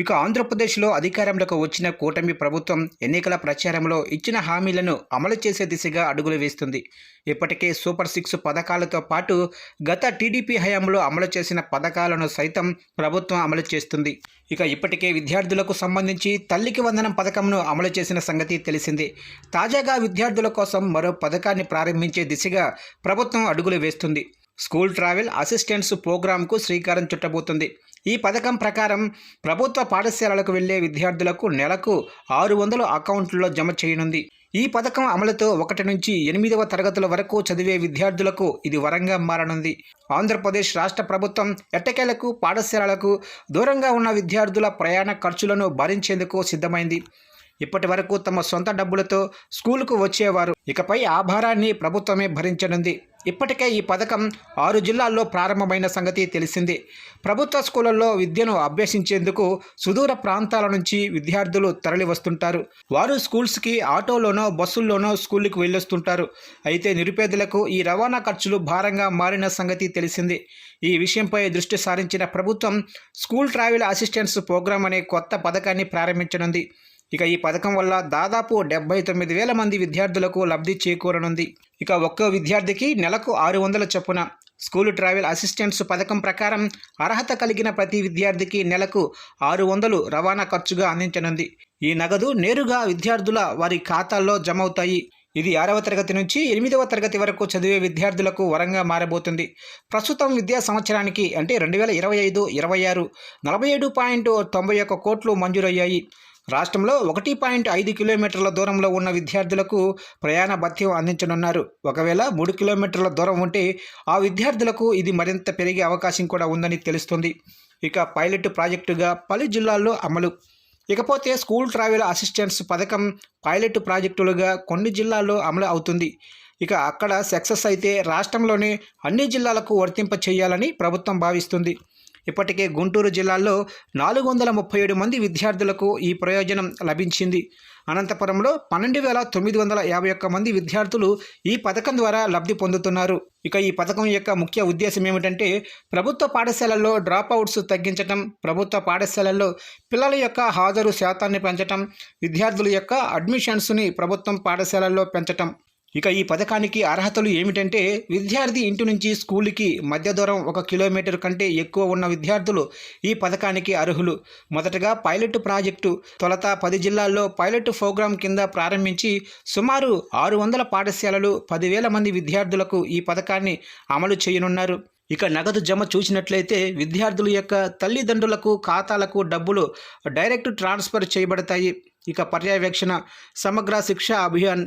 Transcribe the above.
ఇక ఆంధ్రప్రదేశ్లో అధికారంలోకి వచ్చిన కూటమి ప్రభుత్వం ఎన్నికల ప్రచారంలో ఇచ్చిన హామీలను అమలు చేసే దిశగా అడుగులు వేస్తుంది. ఇప్పటికే సూపర్ సిక్స్ పథకాలతో పాటు గత టీడీపీ హయాంలో అమలు చేసిన పథకాలను సైతం ప్రభుత్వం అమలు చేస్తుంది. ఇక ఇప్పటికే విద్యార్థులకు సంబంధించి తల్లికి వందనం పథకంను అమలు చేసిన సంగతి తెలిసిందే. తాజాగా విద్యార్థుల కోసం మరో పథకాన్ని ప్రారంభించే దిశగా ప్రభుత్వం అడుగులు వేస్తుంది. స్కూల్ ట్రావెల్ అసిస్టెంట్స్ ప్రోగ్రాంకు శ్రీకారం చుట్టబోతుంది. ఈ పథకం ప్రకారం ప్రభుత్వ పాఠశాలలకు వెళ్ళే విద్యార్థులకు నెలకు ఆరు వందలు అకౌంట్లో జమ చేయనుంది. ఈ పథకం అమలుతో ఒకటి నుంచి ఎనిమిదవ తరగతుల వరకు చదివే విద్యార్థులకు ఇది వరంగా మారనుంది. ఆంధ్రప్రదేశ్ రాష్ట్ర ప్రభుత్వం ఎట్టకేలకు పాఠశాలలకు దూరంగా ఉన్న విద్యార్థుల ప్రయాణ ఖర్చులను భరించేందుకు సిద్ధమైంది. ఇప్పటి వరకు తమ సొంత డబ్బులతో స్కూలుకు వచ్చేవారు. ఇకపై ఆ భారాన్ని ప్రభుత్వమే భరించనుంది. ఇప్పటికే ఈ పథకం ఆరు జిల్లాల్లో ప్రారంభమైన సంగతి తెలిసింది. ప్రభుత్వ స్కూళ్ళలో విద్యను అభ్యసించేందుకు సుదూర ప్రాంతాల నుంచి విద్యార్థులు తరలి వస్తుంటారు వారు స్కూల్స్కి ఆటోలోనో బస్సుల్లోనో స్కూల్కి వెళ్ళొస్తుంటారు. అయితే నిరుపేదలకు ఈ రవాణా ఖర్చులు భారంగా మారిన సంగతి తెలిసింది. ఈ విషయంపై దృష్టి సారించిన ప్రభుత్వం స్కూల్ ట్రావెల్ అసిస్టెన్స్ ప్రోగ్రాం అనే కొత్త పథకాన్ని ప్రారంభించనుంది. ఇక ఈ పథకం వల్ల దాదాపు డెబ్బై తొమ్మిది వేల మంది విద్యార్థులకు లబ్ధి చేకూరనుంది. ఇక ఒక్కో విద్యార్థికి నెలకు ఆరు వందల చొప్పున. స్కూల్ ట్రావెల్ అసిస్టెంట్స్ పథకం ప్రకారం అర్హత కలిగిన ప్రతి విద్యార్థికి నెలకు ఆరు వందలు రవాణా ఖర్చుగా అందించనుంది. ఈ నగదు నేరుగా విద్యార్థుల వారి ఖాతాల్లో జమ అవుతాయి ఇది ఆరవ తరగతి నుంచి ఎనిమిదవ తరగతి వరకు చదివే విద్యార్థులకు వరంగా మారబోతుంది. ప్రస్తుతం విద్యా సంవత్సరానికి అంటే రెండు వేల ఇరవై ఐదు ఇరవై ఆరు నలభై ఏడు పాయింట్ తొంభై ఒక్క కోట్లు మంజూరయ్యాయి. రాష్ట్రంలో ఒకటి పాయింట్ ఐదు కిలోమీటర్ల దూరంలో ఉన్న విద్యార్థులకు ప్రయాణ భత్యం అందించనున్నారు. ఒకవేళ మూడు కిలోమీటర్ల దూరం ఉంటే ఆ విద్యార్థులకు ఇది మరింత పెరిగే అవకాశం కూడా ఉందని తెలుస్తుంది. ఇక పైలట్ ప్రాజెక్టుగా పలు జిల్లాల్లో అమలు. ఇకపోతే స్కూల్ ట్రావెల్ అసిస్టెన్స్ పథకం పైలట్ ప్రాజెక్టులుగా కొన్ని జిల్లాల్లో అమలు అవుతుంది. ఇక అక్కడ సక్సెస్ అయితే రాష్ట్రంలోనే అన్ని జిల్లాలకు వర్తింప చేయాలని ప్రభుత్వం భావిస్తుంది. ఇప్పటికే గుంటూరు జిల్లాలో నాలుగు వందల ముప్పై ఏడు మంది విద్యార్థులకు ఈ ప్రయోజనం లభించింది. అనంతపురంలో పన్నెండు వేల తొమ్మిది వందల యాభై ఒక్క మంది విద్యార్థులు ఈ పథకం ద్వారా లబ్ధి పొందుతున్నారు. ఇక ఈ పథకం యొక్క ముఖ్య ఉద్దేశం ఏమిటంటే ప్రభుత్వ పాఠశాలల్లో డ్రాప్ అవుట్స్ తగ్గించటం ప్రభుత్వ పాఠశాలల్లో పిల్లల యొక్క హాజరు శాతాన్ని పెంచటం విద్యార్థుల యొక్క అడ్మిషన్స్ని ప్రభుత్వం పాఠశాలల్లో పెంచటం. ఇక ఈ పథకానికి అర్హతలు ఏమిటంటే విద్యార్థి ఇంటి నుంచి స్కూల్కి మధ్య దూరం ఒక కిలోమీటర్ కంటే ఎక్కువ ఉన్న విద్యార్థులు ఈ పథకానికి అర్హులు. మొదటగా పైలట్ ప్రాజెక్టు తొలత పది జిల్లాల్లో పైలట్ ప్రోగ్రాం కింద ప్రారంభించి సుమారు ఆరు వందల పాఠశాలలు పదివేల మంది విద్యార్థులకు ఈ పథకాన్ని అమలు చేయనున్నారు. ఇక నగదు జమ చూసినట్లయితే విద్యార్థుల యొక్క తల్లిదండ్రులకు ఖాతాలకు డబ్బులు డైరెక్ట్ ట్రాన్స్ఫర్ చేయబడతాయి. ఇక పర్యవేక్షణ సమగ్ర శిక్ష అభియాన్